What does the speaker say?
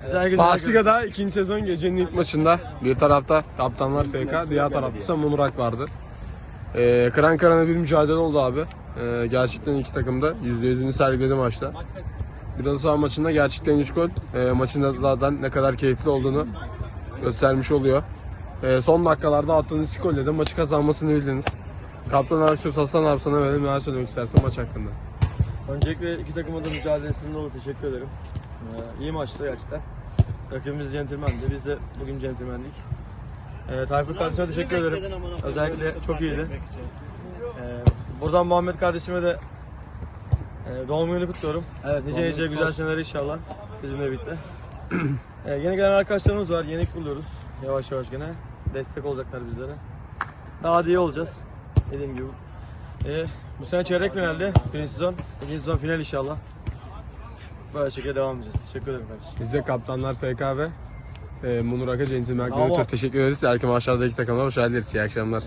Herkese Başliga'da ikinci sezon gecenin ilk maçında bir tarafta Kaptanlar FK, diğer tarafta ise Munurak vardı. Ee, kıran kırana bir mücadele oldu abi. Ee, gerçekten iki takım da %100'ünü sergiledi maçta. Bir de saha maçında gerçekten 3 gol e, maçın da zaten ne kadar keyifli olduğunu göstermiş oluyor. Ee, son dakikalarda attığınız iki golle de maçı kazanmasını bildiniz. Kaptan Arsuz Hasan abi sana verelim neler söylemek istersin maç hakkında. Öncelikle iki takıma da mücadelesinde dolayı teşekkür ederim. Ee, iyi maçtı gerçekten. Rakibimiz centilmendi. Biz de bugün centilmendik. Ee, Tayfur kardeşime teşekkür ederim. Özellikle çok iyiydi. Ee, buradan Muhammed kardeşime de e, doğum gününü kutluyorum. Evet, nice nice güzel seneler inşallah bizimle birlikte. ee, yeni gelen arkadaşlarımız var. Yenik buluyoruz. Yavaş yavaş gene. Destek olacaklar bizlere. Daha da iyi olacağız. Dediğim gibi. Ee, bu sene çeyrek finalde. Birinci sezon. ikinci sezon final inşallah. Böyle şekilde devam edeceğiz. Teşekkür ederim kardeşim. Biz de Kaptanlar FK ve e, Munurak'a Centilmen Bravo. Gönül teşekkür ederiz. Erken aşağıdaki takımlara hoş geldiniz. İyi akşamlar.